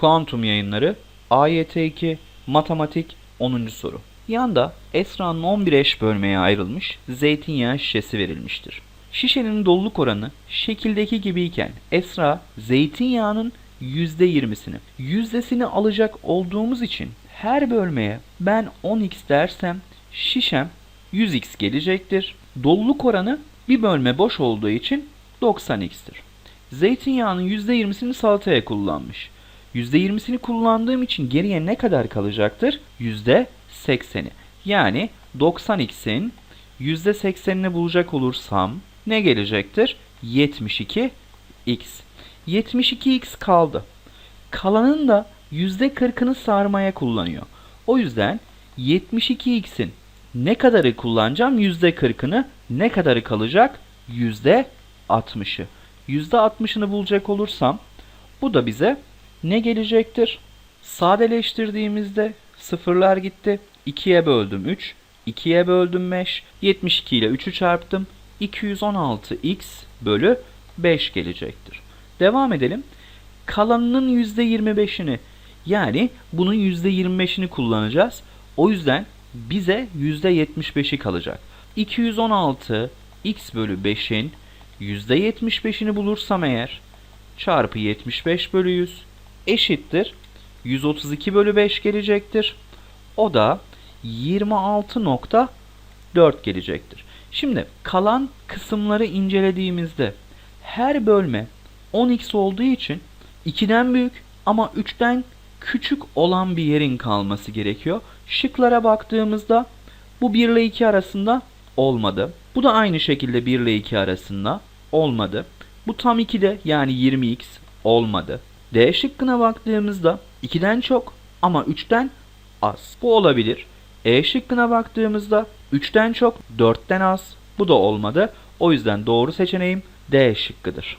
Kuantum yayınları AYT2 Matematik 10. soru. Yanda Esra'nın 11 eş bölmeye ayrılmış zeytinyağı şişesi verilmiştir. Şişenin doluluk oranı şekildeki gibiyken Esra zeytinyağının %20'sini, yüzdesini alacak olduğumuz için her bölmeye ben 10x dersem şişem 100x gelecektir. Doluluk oranı bir bölme boş olduğu için 90x'tir. Zeytinyağının %20'sini salataya kullanmış. %20'sini kullandığım için geriye ne kadar kalacaktır? %80'i. Yani 90x'in %80'ini bulacak olursam ne gelecektir? 72x. 72x kaldı. Kalanın da %40'ını sarmaya kullanıyor. O yüzden 72x'in ne kadarı kullanacağım? %40'ını ne kadarı kalacak? %60'ı. %60'ını bulacak olursam bu da bize ne gelecektir? Sadeleştirdiğimizde sıfırlar gitti. 2'ye böldüm 3, 2'ye böldüm 5, 72 ile 3'ü çarptım. 216x bölü 5 gelecektir. Devam edelim. Kalanının %25'ini yani bunun %25'ini kullanacağız. O yüzden bize %75'i kalacak. 216 x bölü 5'in %75'ini bulursam eğer çarpı 75 bölü 100 eşittir. 132 bölü 5 gelecektir. O da 26.4 gelecektir. Şimdi kalan kısımları incelediğimizde her bölme 10x olduğu için 2'den büyük ama 3'ten küçük olan bir yerin kalması gerekiyor. Şıklara baktığımızda bu 1 ile 2 arasında olmadı. Bu da aynı şekilde 1 ile 2 arasında olmadı. Bu tam 2'de yani 20x olmadı. D şıkkına baktığımızda 2'den çok ama 3'ten az. Bu olabilir. E şıkkına baktığımızda 3'ten çok 4'ten az. Bu da olmadı. O yüzden doğru seçeneğim D şıkkıdır.